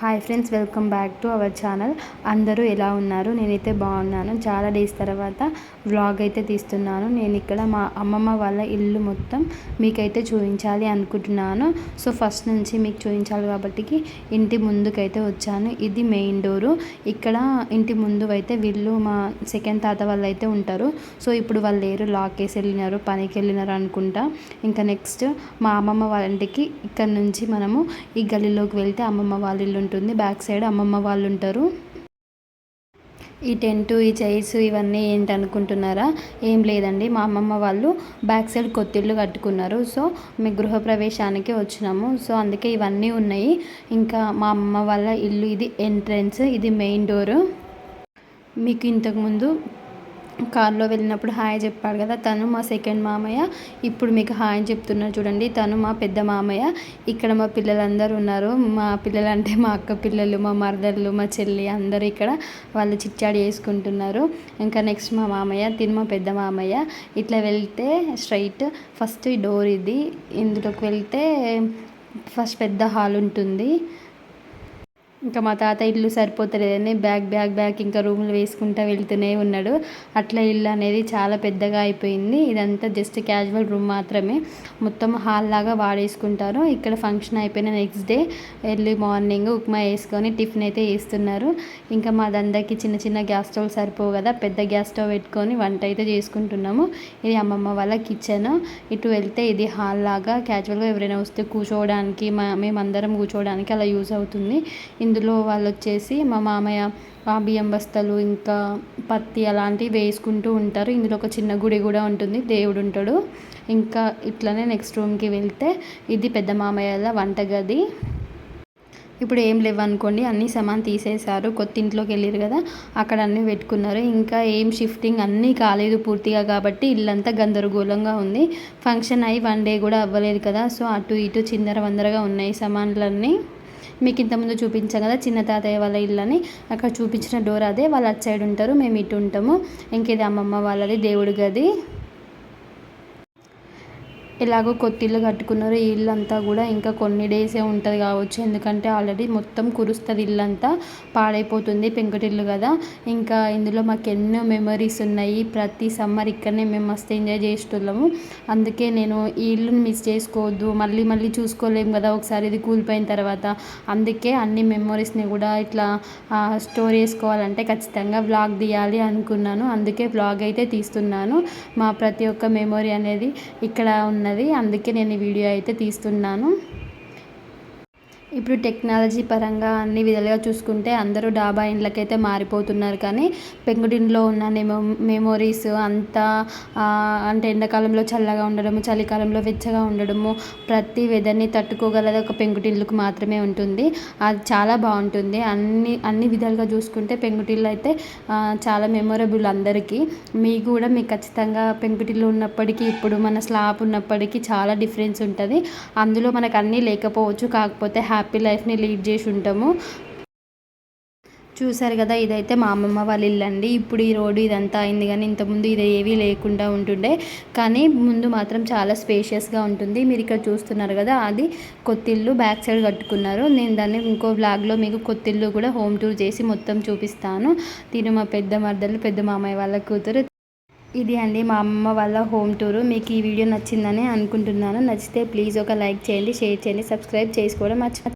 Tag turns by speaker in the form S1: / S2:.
S1: Hi friends welcome back to our channel అందరూ ఎలా ఉన్నారు? నేనైతే బాగున్నాను. చాలా డేస్ తర్వాత వ్లాగ్ అయితే తీస్తున్నాను. నేను ఇక్కడ మా అమ్మమ్మ వాళ్ళ ఇల్లు మొత్తం మీకైతే చూపించాలి అనుకుంటున్నాను. సో ఫస్ట్ నుంచి మీకు చూపించాలి కాబట్టి ఇంటి ముందుకైతే వచ్చాను. ఇది మెయిన్ డోరు ఇక్కడ ఇంటి ముందు అయితే వీళ్ళు మా సెకండ్ తాత వాళ్ళు అయితే ఉంటారు. సో ఇప్పుడు వాళ్ళు లేరు. లాక్ వేసి వెళ్ళినారు. పనికి వెళ్ళినారు అనుకుంటా. ఇంకా నెక్స్ట్ మా అమ్మమ్మ వాళ్ళ ఇంటికి ఇక్కడ నుంచి మనము ఈ గల్లీలోకి వెళ్తే అమ్మమ్మ వాళ్ళ ఇల్లు ఉంటుంది. బ్యాక్ సైడ్ అమ్మమ్మ వాళ్ళు ఉంటారు ఈ టెంటు ఈ చైర్స్ ఇవన్నీ ఏంటి అనుకుంటున్నారా? ఏం లేదండి. మా అమ్మమ్మ వాళ్ళు బ్యాక్ సైడ్ కొత్తిళ్ళు కట్టుకున్నారు. సో మేము గృహప్రవేశానికి వచ్చినాము. సో అందుకే ఇవన్నీ ఉన్నాయి. ఇంకా మా అమ్మ వాళ్ళ ఇల్లు ఇది ఎంట్రన్స్ ఇది మెయిన్ డోరు. మీకు ఇంతకుముందు కార్లో వెళ్ళినప్పుడు హాయ్ చెప్పాడు కదా తను మా సెకండ్ మామయ్య. ఇప్పుడు మీకు హాయ్ చెప్తున్నారు చూడండి తను మా పెద్ద మామయ్య. ఇక్కడ మా పిల్లలందరూ ఉన్నారు. మా పిల్లలు అంటే మా అక్క పిల్లలు మా మరదళ్ళు మా చెల్లి అందరూ ఇక్కడ వాళ్ళు చిచ్చాడు చేసుకుంటున్నారు ఇంకా నెక్స్ట్ మా మామయ్య తిను మా పెద్ద మామయ్య. ఇట్లా వెళ్తే స్ట్రైట్ ఫస్ట్ ఈ డోర్ ఇది. ఇందులోకి వెళ్తే ఫస్ట్ పెద్ద హాల్ ఉంటుంది. ఇంకా మా తాత ఇల్లు సరిపోతలేదని బ్యాగ్ బ్యాగ్ బ్యాగ్ ఇంకా రూమ్లు వేసుకుంటూ వెళ్తూనే ఉన్నాడు. అట్లా ఇల్లు అనేది చాలా పెద్దగా అయిపోయింది. ఇదంతా జస్ట్ క్యాజువల్ రూమ్ మాత్రమే. మొత్తం హాల్ లాగా వాడేసుకుంటారు. ఇక్కడ ఫంక్షన్ అయిపోయిన next day early morning upma వేసుకొని టిఫిన్ అయితే వేస్తున్నారు. ఇంకా మాదందరికి చిన్న చిన్న గ్యాస్ స్టవ్ సరిపోవు కదా పెద్ద గ్యాస్ స్టవ్ పెట్టుకొని వంట అయితే చేసుకుంటున్నాము. ఇది అమ్మమ్మ వాళ్ళ కిచెన్ ఇటు వెళ్తే ఇది హాల్ లాగా క్యాజువల్గా ఎవరైనా వస్తే కూర్చోవడానికి మా మేమందరం కూర్చోవడానికి అలా యూజ్ అవుతుంది. ఇందులో వాళ్ళు వచ్చేసి మా మామయ్య బియ్యం బస్తాలు ఇంకా పత్తి అలాంటివి వేసుకుంటూ ఉంటారు. ఇందులో ఒక చిన్న గుడి కూడా ఉంటుంది. దేవుడు ఉంటాడు. ఇంకా ఇట్లనే నెక్స్ట్ రూమ్కి వెళ్తే ఇది పెద్ద మామయ్యల వంటగది. ఇప్పుడు ఏం లేవు అనుకోండి అన్నీ సమాన్ తీసేశారు. కొత్త ఇంట్లోకి వెళ్ళారు కదా అక్కడ అన్నీ పెట్టుకున్నారు. ఇంకా ఏం షిఫ్టింగ్ అన్నీ కాలేదు పూర్తిగా కాబట్టి ఇల్లంతా గందరగోళంగా ఉంది. ఫంక్షన్ అయ్యి వన్ డే కూడా అవ్వలేదు కదా సో అటు ఇటు చిందర వందరగా ఉన్నాయి సమాన్లన్నీ. మీకు ఇంతకుముందు చూపించాం కదా చిన్న తాతయ్య వాళ్ళ ఇల్లని. అక్కడ చూపించిన డోర్ అదే వాళ్ళు అటు సైడ్ ఉంటారు మేము ఇటు ఉంటాము. ఇంకేది అమ్మమ్మ వాళ్ళది దేవుడి గది. ఎలాగో కొత్త ఇల్లు కట్టుకున్నారు. ఈ ఇల్లు అంతా కూడా ఇంకా కొన్ని డేసే ఉంటుంది కావచ్చు. ఎందుకంటే ఆల్రెడీ మొత్తం కురుస్తుంది ఇల్లు అంతా పాడైపోతుంది పెంకుటిల్లు కదా. ఇంకా ఇందులో మాకు ఎన్నో మెమరీస్ ఉన్నాయి. ప్రతి సమ్మర్ ఇక్కడనే మేము మస్తు ఎంజాయ్ చేసేటోళ్ళము. అందుకే నేను ఈ ఇల్లుని మిస్ చేసుకోవద్దు. మళ్ళీ మళ్ళీ చూసుకోలేము కదా ఒకసారి ఇది కూలిపోయిన తర్వాత. అందుకే అన్ని మెమరీస్ని కూడా ఇట్లా స్టోర్ చేసుకోవాలంటే ఖచ్చితంగా వ్లాగ్ తీయాలి అనుకున్నాను. అందుకే వ్లాగ్ అయితే తీస్తున్నాను. మా ప్రతి ఒక్క మెమొరీ అనేది ఇక్కడ ఉన్న ఉన్నది అందుకే నేను ఈ వీడియో అయితే తీస్తున్నాను. ఇప్పుడు టెక్నాలజీ పరంగా అన్ని విధాలుగా చూసుకుంటే అందరూ డాబా ఇండ్లకైతే మారిపోతున్నారు కానీ పెంకుటింట్లో ఉన్న మెమో మెమోరీస్ అంతా అంటే ఎండాకాలంలో చల్లగా ఉండడము చలికాలంలో వెచ్చగా ఉండడము ప్రతి వెదర్ని తట్టుకోగలది ఒక పెంకుటిల్లుకు మాత్రమే ఉంటుంది. అది చాలా బాగుంటుంది. అన్ని అన్ని విధాలుగా చూసుకుంటే పెంకుటిల్లు అయితే చాలా మెమొరబుల్ అందరికీ. మీకు కూడా మీకు ఖచ్చితంగా పెంకుటిల్లు ఉన్నప్పటికీ ఇప్పుడు మన స్లాబ్ ఉన్నప్పటికీ చాలా డిఫరెన్స్ ఉంటుంది. అందులో మనకు అన్నీ లేకపోవచ్చు కాకపోతే హ్యాపీ హ్యాపీ లైఫ్ని లీడ్ చేసి ఉంటాము. చూసారు కదా ఇదైతే మా అమ్మమ్మ వాళ్ళ ఇల్లు అండి. ఇప్పుడు ఈ రోడ్డు ఇదంతా అయింది కానీ ఇంతకుముందు ఇది ఏవీ లేకుండా ఉంటుండే. కానీ ముందు మాత్రం చాలా స్పేషియస్గా ఉంటుంది. మీరు ఇక్కడ చూస్తున్నారు కదా అది కొత్తిల్లు బ్యాక్ సైడ్ కట్టుకున్నారు. నేను దాన్ని ఇంకో బ్లాగ్లో మీకు కొత్తిల్లు కూడా హోమ్ టూర్ చేసి మొత్తం చూపిస్తాను. తిను మా పెద్ద మర్దలు పెద్ద మామయ్య వాళ్ళ కూతురు. ఇది అండి మా అమ్మ వాళ్ళ హోమ్ టూరు. మీకు ఈ వీడియో నచ్చిందని అనుకుంటున్నాను. నచ్చితే ప్లీజ్ ఒక లైక్ చేయండి షేర్ చేయండి సబ్స్క్రైబ్ చేసుకోవడం మర్చిపో